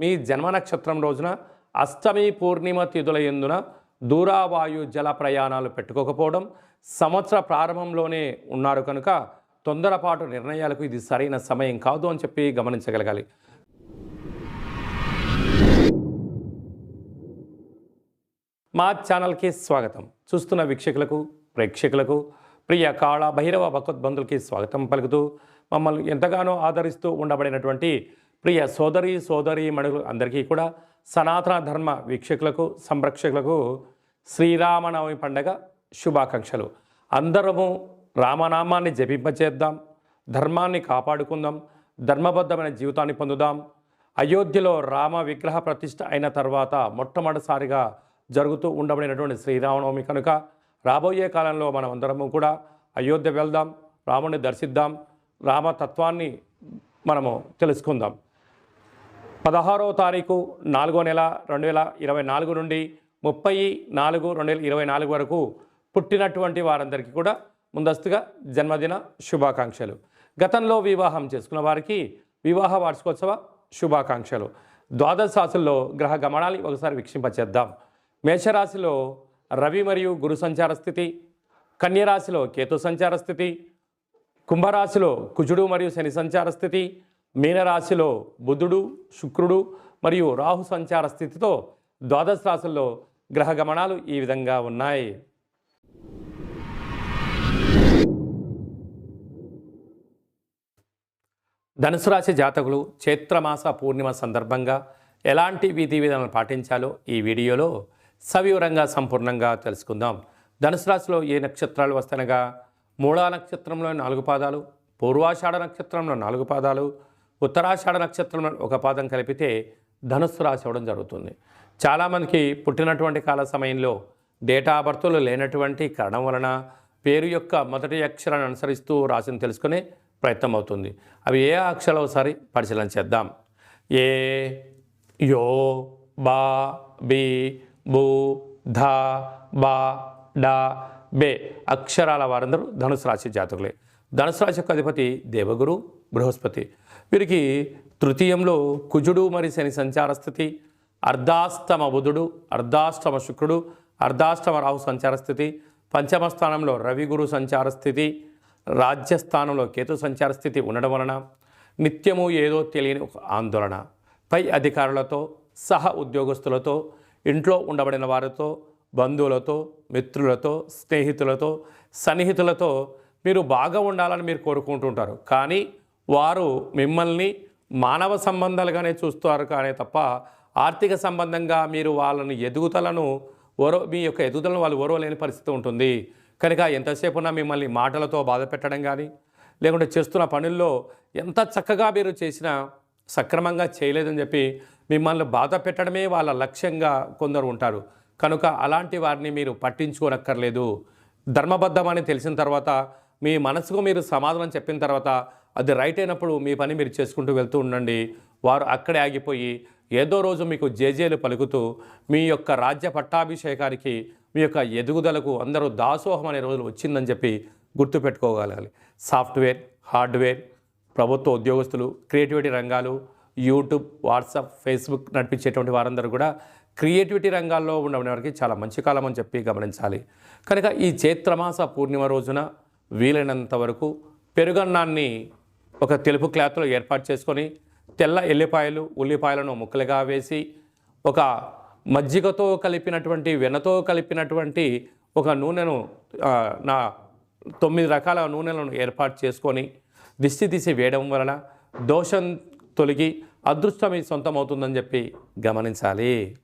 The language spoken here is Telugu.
మీ జన్మ నక్షత్రం రోజున అష్టమి పూర్ణిమ తిథుల ఎందున దూరావాయు జల ప్రయాణాలు పెట్టుకోకపోవడం సంవత్సర ప్రారంభంలోనే ఉన్నారు కనుక తొందరపాటు నిర్ణయాలకు ఇది సరైన సమయం కాదు అని చెప్పి గమనించగలగాలి. మా ఛానల్కి స్వాగతం. చూస్తున్న వీక్షకులకు ప్రేక్షకులకు ప్రియ కాళ భైరవ భగవద్బంధులకి స్వాగతం పలుకుతూ మమ్మల్ని ఎంతగానో ఆదరిస్తూ ఉండబడినటువంటి ప్రియ సోదరి సోదరి మణులు అందరికీ కూడా సనాతన ధర్మ వీక్షకులకు సంరక్షకులకు శ్రీరామనవమి పండగ శుభాకాంక్షలు. అందరము రామనామాన్ని జపింపచేద్దాం ధర్మాన్ని కాపాడుకుందాం ధర్మబద్ధమైన జీవితాన్ని పొందుదాం. అయోధ్యలో రామ విగ్రహ ప్రతిష్ఠ అయిన తర్వాత మొట్టమొదటిసారిగా జరుగుతూ ఉండబడినటువంటి శ్రీరామనవమి కనుక రాబోయే కాలంలో మనం అందరము కూడా అయోధ్య వెళ్దాం రాముని దర్శిద్దాం రామతత్వాన్ని మనము తెలుసుకుందాం. పదహారవ తారీఖు నాలుగో నెల రెండు వేల ఇరవై నాలుగు నుండి ముప్పై నాలుగు రెండు వేల ఇరవై నాలుగు వరకు పుట్టినటువంటి వారందరికీ కూడా ముందస్తుగా జన్మదిన శుభాకాంక్షలు. గతంలో వివాహం చేసుకున్న వారికి వివాహ వార్షికోత్సవ శుభాకాంక్షలు. ద్వాదశ రాశుల్లో గ్రహ గమనాలు ఒకసారి వీక్షింపచేద్దాం. మేషరాశిలో రవి మరియు గురు సంచార స్థితి కన్యరాశిలో కేతు సంచార స్థితి కుంభరాశిలో కుజుడు మరియు శని సంచార స్థితి మీనరాశిలో బుధుడు శుక్రుడు మరియు రాహు సంచార స్థితితో ద్వాదశ రాశుల్లో గ్రహ గమనాలు ఈ విధంగా ఉన్నాయి. ధనుసు రాశి జాతకులు చైత్రమాస పూర్ణిమ సందర్భంగా ఎలాంటి విధి విధానాలు పాటించాలో ఈ వీడియోలో సవివరంగా సంపూర్ణంగా తెలుసుకుందాం. ధనుసు రాశిలో ఏ నక్షత్రాలు వస్తనగా మూడా నక్షత్రంలో నాలుగు పాదాలు పూర్వాషాఢ నక్షత్రంలో నాలుగు పాదాలు ఉత్తరాషాఢ నక్షత్రం ఒక పాదం కలిపితే ధనుస్సు రాశి అవ్వడం జరుగుతుంది. చాలామందికి పుట్టినటువంటి కాల సమయంలో డేటా బర్త్లు లేనటువంటి కారణం వలన పేరు యొక్క మొదటి అక్షరాన్ని అనుసరిస్తూ రాశిని తెలుసుకునే ప్రయత్నం అవుతుంది. అవి ఏ అక్షరాలు ఒకసారి పరిశీలన చేద్దాం. ఏ యో బా బి బూ ధ బా డా బే అక్షరాల వారందరూ ధనుసు రాశి జాతకులే. ధనుసు రాశి యొక్క అధిపతి దేవగురు బృహస్పతి. వీరికి తృతీయంలో కుజుడు మరి శని సంచార స్థితి అర్ధాష్టమ బుధుడు అర్ధాష్టమ శుక్రుడు అర్ధాష్టమ రాహు సంచార స్థితి పంచమ స్థానంలో రవి గురు సంచార స్థితి రాజ్యస్థానంలో కేతు సంచార స్థితి ఉండడం వలన నిత్యము ఏదో తెలియని ఒక ఆందోళన. పై అధికారులతో సహ ఉద్యోగస్తులతో ఇంట్లో ఉండబడిన వారితో బంధువులతో మిత్రులతో స్నేహితులతో సన్నిహితులతో మీరు బాగా ఉండాలని మీరు కోరుకుంటుంటారు. కానీ వారు మిమ్మల్ని మానవ సంబంధాలుగానే చూస్తారు కానీ తప్ప ఆర్థిక సంబంధంగా మీరు వాళ్ళని ఎదుగుదలను ఓరో మీ యొక్క ఎదుగుదలను వాళ్ళు ఓరవలేని పరిస్థితి ఉంటుంది. కనుక ఎంతసేపు ఉన్నా మిమ్మల్ని మాటలతో బాధ పెట్టడం కానీ లేకుంటే చేస్తున్న పనుల్లో ఎంత చక్కగా మీరు చేసినా సక్రమంగా చేయలేదని చెప్పి మిమ్మల్ని బాధ పెట్టడమే వాళ్ళ లక్ష్యంగా కొందరు ఉంటారు. కనుక అలాంటి వారిని మీరు పట్టించుకోనక్కర్లేదు. ధర్మబద్ధమని తెలిసిన తర్వాత మీ మనసుకు మీరు సమాధానం చెప్పిన తర్వాత అది రైట్ అయినప్పుడు మీ పని మీరు చేసుకుంటూ వెళ్తూ ఉండండి. వారు అక్కడే ఆగిపోయి ఏదో రోజు మీకు జేజేలు పలుకుతూ మీ యొక్క రాజ్య పట్టాభిషేకానికి మీ యొక్క ఎదుగుదలకు అందరూ దాసోహం అనే రోజులు వచ్చిందని చెప్పి గుర్తుపెట్టుకోగలగాలి సాఫ్ట్వేర్ హార్డ్వేర్ ప్రభుత్వ ఉద్యోగస్తులు క్రియేటివిటీ రంగాలు యూట్యూబ్ వాట్సాప్ ఫేస్బుక్ నడిపించేటువంటి వారందరూ కూడా క్రియేటివిటీ రంగాల్లో ఉన్న వారికి చాలా మంచి కాలం అని చెప్పి గమనించాలి. కనుక ఈ చైత్రమాస పూర్ణిమ రోజున వీలైనంత వరకు పెరుగన్నాన్ని ఒక తెలుపు క్లాత్లో ఏర్పాటు చేసుకొని తెల్ల ఎల్లిపాయలు ఉల్లిపాయలను ముక్కలుగా వేసి ఒక మజ్జిగతో కలిపినటువంటి వెన్నతో కలిపినటువంటి ఒక నూనెను నా తొమ్మిది రకాల నూనెలను ఏర్పాటు చేసుకొని దిష్టి తీసి వేయడం వలన దోషం తొలగి అదృష్టం సొంతమవుతుందని సొంతం అవుతుందని చెప్పి గమనించాలి.